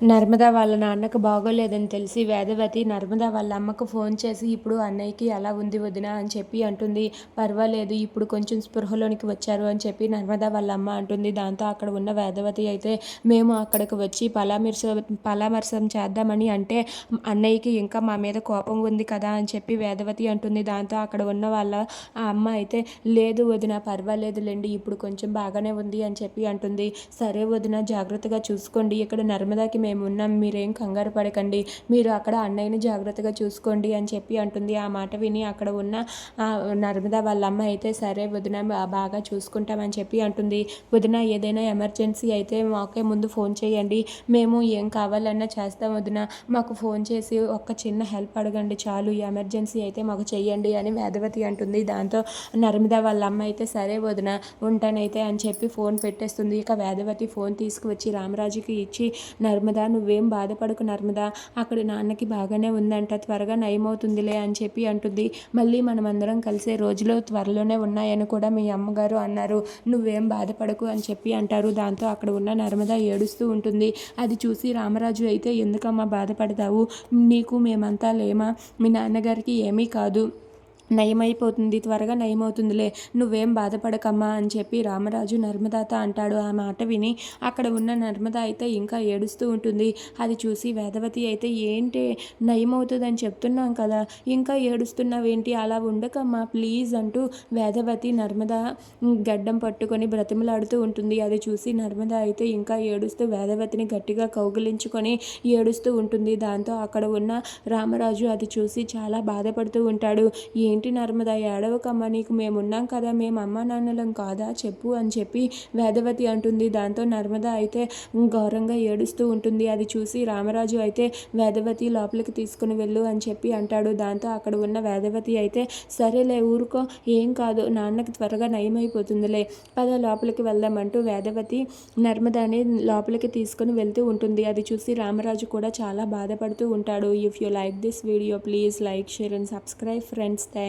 నర్మద వాళ్ళ నాన్నకు బాగోలేదని తెలిసి వేదవతి నర్మద వాళ్ళ అమ్మకు ఫోన్ చేసి ఇప్పుడు అన్నయ్యకి ఎలా ఉంది వదిన? అని చెప్పి అంటుంది. పర్వాలేదు ఇప్పుడు కొంచెం స్పృహలోనికి వచ్చారు అని చెప్పి నర్మద వాళ్ళ అమ్మ అంటుంది. దాంతో అక్కడ ఉన్న వేదవతి అయితే మేము అక్కడికి వచ్చి పలామిర్స పలామర్సం చేద్దామని అంటే అన్నయ్యకి ఇంకా మా మీద కోపం ఉంది కదా అని చెప్పి వేదవతి అంటుంది. దాంతో అక్కడ ఉన్న వాళ్ళ ఆ అమ్మ అయితే లేదు వదిన పర్వాలేదులేండి ఇప్పుడు కొంచెం బాగానే ఉంది అని చెప్పి అంటుంది. సరే వదిన జాగ్రత్తగా చూసుకోండి. ఇక్కడ నర్మదాకి మేమున్నాం మీరేం కంగారు పడకండి. మీరు అక్కడ అన్నయ్యని జాగ్రత్తగా చూసుకోండి అని చెప్పి అంటుంది. ఆ మాట విని అక్కడ ఉన్న నర్మదా వాళ్ళ అమ్మ అయితే సరే వదిన బాగా చూసుకుంటామని చెప్పి అంటుంది. వదిన ఏదైనా ఎమర్జెన్సీ అయితే మాకే ముందు ఫోన్ చేయండి. మేము ఏం కావాలన్నా చేస్తాం వదిన. మాకు ఫోన్ చేసి ఒక చిన్న హెల్ప్ అడగండి చాలు. ఈ ఎమర్జెన్సీ అయితే మాకు చెయ్యండి అని వేదవతి అంటుంది. దాంతో నర్మదా వాళ్ళ అమ్మ అయితే సరే వదిన ఉంటానైతే అని చెప్పి ఫోన్ పెట్టేస్తుంది. ఇక వేదవతి ఫోన్ తీసుకువచ్చి రామరాజుకి ఇచ్చి నర్మదా నువ్వేం బాధపడకు నర్మదా అక్కడ నాన్నకి బాగానే ఉందంట త్వరగా నయమవుతుందిలే అని చెప్పి అంటుంది. మళ్ళీ మనమందరం కలిసే రోజులు త్వరలోనే ఉన్నాయని కూడా మీ అమ్మగారు అన్నారు. నువ్వేం బాధపడకు అని చెప్పి అంటారు. దాంతో అక్కడ ఉన్న నర్మద ఏడుస్తూ ఉంటుంది. అది చూసి రామరాజు అయితే ఎందుకమ్మా బాధపడతావు? నీకు మేమంతా లేమా? మీ నాన్నగారికి ఏమీ కాదు. నయమైపోతుంది త్వరగా నయమవుతుందిలే నువ్వేం బాధపడకమ్మా అని చెప్పి రామరాజు నర్మదాత అంటాడు. ఆ మాట విని అక్కడ ఉన్న నర్మద అయితే ఇంకా ఏడుస్తూ ఉంటుంది. అది చూసి వేదవతి అయితే ఏంటి నయమవుతుందని చెప్తున్నాం కదా ఇంకా ఏడుస్తున్నావేంటి? అలా ఉండకమ్మా ప్లీజ్ అంటూ వేదవతి నర్మద గడ్డం పట్టుకొని బ్రతిమలాడుతూ ఉంటుంది. అది చూసి నర్మద అయితే ఇంకా ఏడుస్తూ వేదవతిని గట్టిగా కౌగిలించుకొని ఏడుస్తూ ఉంటుంది. దాంతో అక్కడ ఉన్న రామరాజు అది చూసి చాలా బాధపడుతూ ఉంటాడు. ఏంటి ఏంటి నర్మదా? ఏడవకమ్మ నీకు మేమున్నాం కదా మేము అమ్మ నాన్నలం కాదా? చెప్పు అని చెప్పి వేదవతి అంటుంది. దాంతో నర్మదా అయితే ఘోరంగా ఏడుస్తూ ఉంటుంది. అది చూసి రామరాజు అయితే వేదవతి లోపలికి తీసుకుని వెళ్ళు అని చెప్పి అంటాడు. దాంతో అక్కడ ఉన్న వేదవతి అయితే సరేలే ఊరుకో ఏం కాదు నాన్నకి త్వరగా నయమైపోతుందిలే పద లోపలికి వెళ్దామంటూ వేదవతి నర్మదాని లోపలికి తీసుకుని వెళ్తూ ఉంటుంది. అది చూసి రామరాజు కూడా చాలా బాధపడుతూ ఉంటాడు. If you like this video please like share and subscribe friends thank